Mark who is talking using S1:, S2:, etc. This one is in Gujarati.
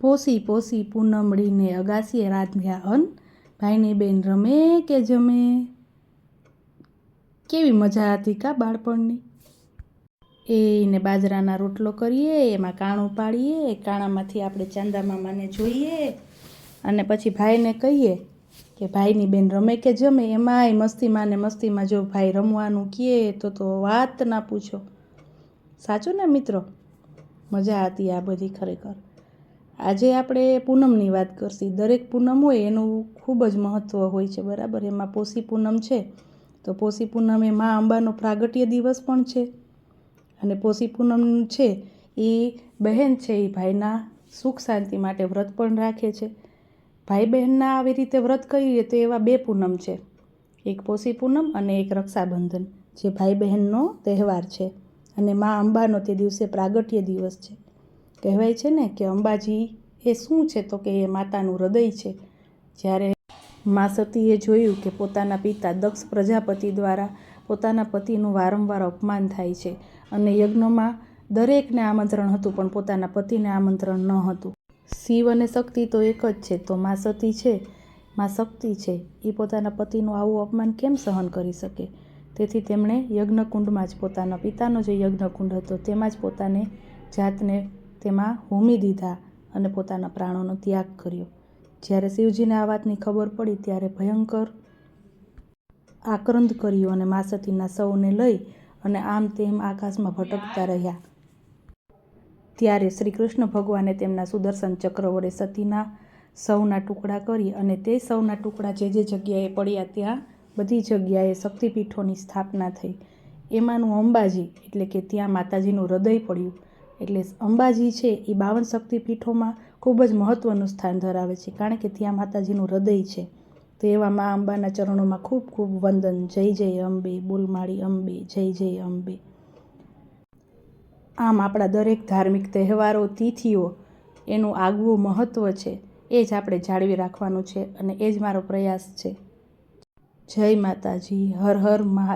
S1: પોસી પોસી પૂનમડીને અગાસીએ રાંધ્યા અન. ભાઈની બેન રમે કે જમે? કેવી મજા હતી કા બાળપણની? એને બાજરાના રોટલો કરીએ, એમાં કાણું પાડીએ કાણામાંથી આપણે ચાંદા મામાને જોઈએ અને પછી ભાઈને કહીએ કે ભાઈની બેન રમે કે જમે? એમાંય મસ્તીમાં ને મસ્તીમાં જો ભાઈ રમવાનું કહે તો તો વાત ના પૂછો. સાચું ને મિત્રો? મજા હતી આ બધી ખરેખર. આજે આપણે પૂનમની વાત કરશી. દરેક પૂનમ હોય એનું ખૂબ જ મહત્ત્વ હોય છે, બરાબર? એમાં પોષી પૂનમ છે. તો પોષી પૂનમ એ મા અંબાનો પ્રાગટ્ય દિવસ પણ છે. અને પોષી પૂનમ છે એ બહેન છે એ ભાઈના સુખ શાંતિ માટે વ્રત પણ રાખે છે. ભાઈ બહેનના આવી રીતે વ્રત કરીએ તો એવા બે પૂનમ છે. એક પોષી પૂનમ અને એક રક્ષાબંધન, જે ભાઈ બહેનનો તહેવાર છે. અને મા અંબાનો તે દિવસે પ્રાગટ્ય દિવસ છે. કહેવાય છે ને કે અંબાજી એ શું છે તો કે એ માતાનું હૃદય છે. જ્યારે મા સતીએ જોયું કે પોતાના પિતા દક્ષ પ્રજાપતિ દ્વારા પોતાના પતિનું વારંવાર અપમાન થાય છે અને યજ્ઞમાં દરેકને આમંત્રણ હતું, પણ પોતાના પતિને આમંત્રણ ન હતું. શિવ અને શક્તિ તો એક જ છે, તો મા સતી છે? મા શક્તિ છે. એ પોતાના પતિનું આવું અપમાન કેમ સહન કરી શકે? તેથી તેમણે યજ્ઞકુંડમાં જ પોતાના પિતાનો જે યજ્ઞકુંડ હતો, તેમાં જ પોતાને જાતને તેમાં હોમી દીધા અને પોતાના પ્રાણોનો ત્યાગ કર્યો. જ્યારે શિવજીને આ વાતની ખબર પડી ત્યારે ભયંકર આક્રંદ કર્યો અને મા સતીના સૌને લઈ અને આમ તેમ આકાશમાં ભટકતા રહ્યા. ત્યારે શ્રી કૃષ્ણ ભગવાને તેમના સુદર્શન ચક્ર વડે સતીના સૌના ટુકડા કરી અને તે સૌના ટુકડા જે જે જગ્યાએ પડ્યા ત્યાં બધી જગ્યાએ શક્તિપીઠોની સ્થાપના થઈ. એમાંનું અંબાજી એટલે કે ત્યાં માતાજીનું હૃદય પડ્યું. એટલે અંબાજી છે એ બાવન શક્તિપીઠોમાં ખૂબ જ મહત્ત્વનું સ્થાન ધરાવે છે. કારણ કે ત્યાં માતાજીનું હૃદય છે. તો એવા મા અંબાના ચરણોમાં ખૂબ ખૂબ વંદન. જય જય અંબે, બોલમાળી અંબે, જય જય અંબે. આમ આપણા દરેક ધાર્મિક તહેવારો, તિથિઓ એનું આગવું મહત્ત્વ છે. એ જ આપણે જાળવી રાખવાનું છે અને એ જ મારો પ્રયાસ છે. જય માતાજી, હર હર મહા